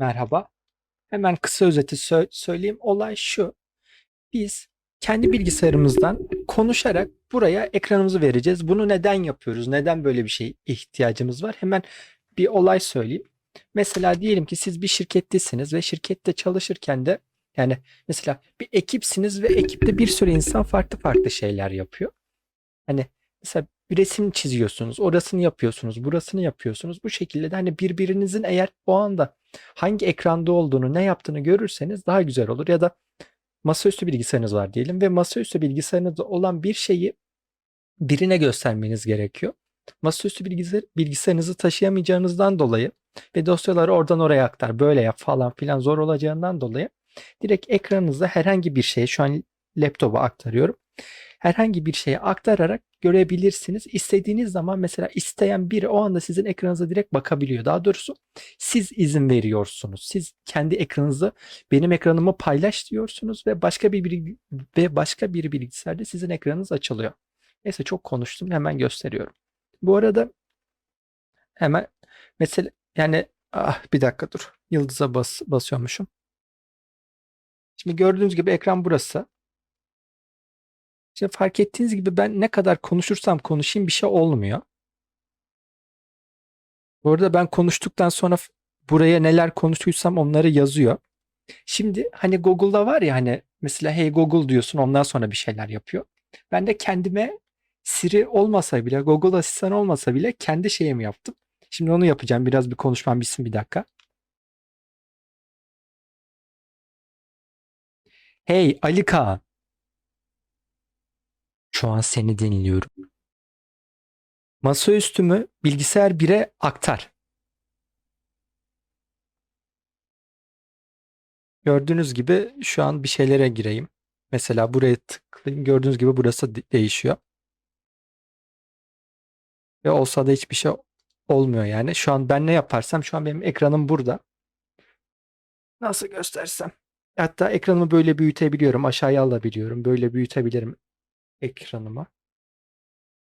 Merhaba. Hemen kısa özeti sö- söyleyeyim. Olay şu. Biz kendi bilgisayarımızdan konuşarak buraya ekranımızı vereceğiz. Bunu neden yapıyoruz? Neden böyle bir şey ihtiyacımız var? Hemen bir olay söyleyeyim. Mesela diyelim ki siz bir şirkettesiniz ve şirkette çalışırken de yani mesela bir ekipsiniz ve ekipte bir sürü insan farklı farklı şeyler yapıyor. Hani mesela bir resim çiziyorsunuz, orasını yapıyorsunuz, burasını yapıyorsunuz. Bu şekilde de hani birbirinizin eğer o anda hangi ekranda olduğunu, ne yaptığını görürseniz daha güzel olur. Ya da masaüstü bilgisayarınız var diyelim ve masaüstü bilgisayarınızda olan bir şeyi birine göstermeniz gerekiyor. Masaüstü bilgisayar, bilgisayarınızı taşıyamayacağınızdan dolayı ve dosyaları oradan oraya aktar, böyle yap falan filan zor olacağından dolayı direkt ekranınızda herhangi bir şeye şu an laptopa aktarıyorum. Herhangi bir şeye aktararak görebilirsiniz. İstediğiniz zaman mesela isteyen biri o anda sizin ekranınıza direkt bakabiliyor. Daha doğrusu siz izin veriyorsunuz. Siz kendi ekranınızı benim ekranımı paylaş diyorsunuz ve başka bir ve başka bir bilgisayarda sizin ekranınız açılıyor. Neyse çok konuştum hemen gösteriyorum. Bu arada hemen mesela yani ah bir dakika dur. Yıldıza bas, basıyormuşum. Şimdi gördüğünüz gibi ekran burası. Şimdi fark ettiğiniz gibi ben ne kadar konuşursam konuşayım bir şey olmuyor. Bu arada ben konuştuktan sonra buraya neler konuştuysam onları yazıyor. Şimdi hani Google'da var ya hani mesela hey Google diyorsun ondan sonra bir şeyler yapıyor. Ben de kendime Siri olmasa bile Google asistan olmasa bile kendi şeyimi yaptım. Şimdi onu yapacağım. Biraz bir konuşmam bitsin bir dakika. Hey Ali. Şu an seni dinliyorum. Masaüstümü bilgisayar 1'e aktar. Gördüğünüz gibi şu an bir şeylere gireyim. Mesela buraya tıklayayım. Gördüğünüz gibi burası de- değişiyor. Ve olsa da hiçbir şey olmuyor yani. Şu an ben ne yaparsam şu an benim ekranım burada. Nasıl göstersem. Hatta ekranımı böyle büyütebiliyorum. Aşağıya alabiliyorum. Böyle büyütebilirim ekranımı.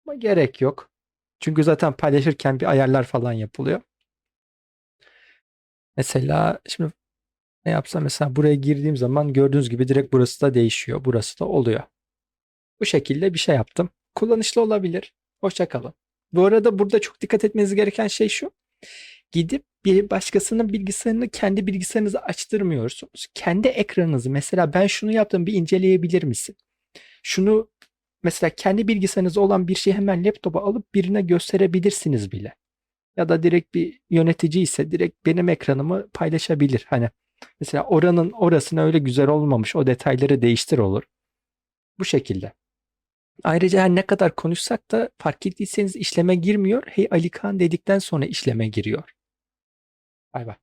Ama gerek yok. Çünkü zaten paylaşırken bir ayarlar falan yapılıyor. Mesela şimdi ne yapsam mesela buraya girdiğim zaman gördüğünüz gibi direkt burası da değişiyor. Burası da oluyor. Bu şekilde bir şey yaptım. Kullanışlı olabilir. Hoşça kalın. Bu arada burada çok dikkat etmeniz gereken şey şu. Gidip bir başkasının bilgisayarını kendi bilgisayarınıza açtırmıyorsunuz. Kendi ekranınızı mesela ben şunu yaptım bir inceleyebilir misin? Şunu mesela kendi bilgisayarınızda olan bir şeyi hemen laptopa alıp birine gösterebilirsiniz bile. Ya da direkt bir yönetici ise direkt benim ekranımı paylaşabilir. Hani mesela oranın orasına öyle güzel olmamış o detayları değiştir olur. Bu şekilde. Ayrıca her ne kadar konuşsak da fark ettiyseniz işleme girmiyor. Hey Ali Kaan dedikten sonra işleme giriyor. Bay bay.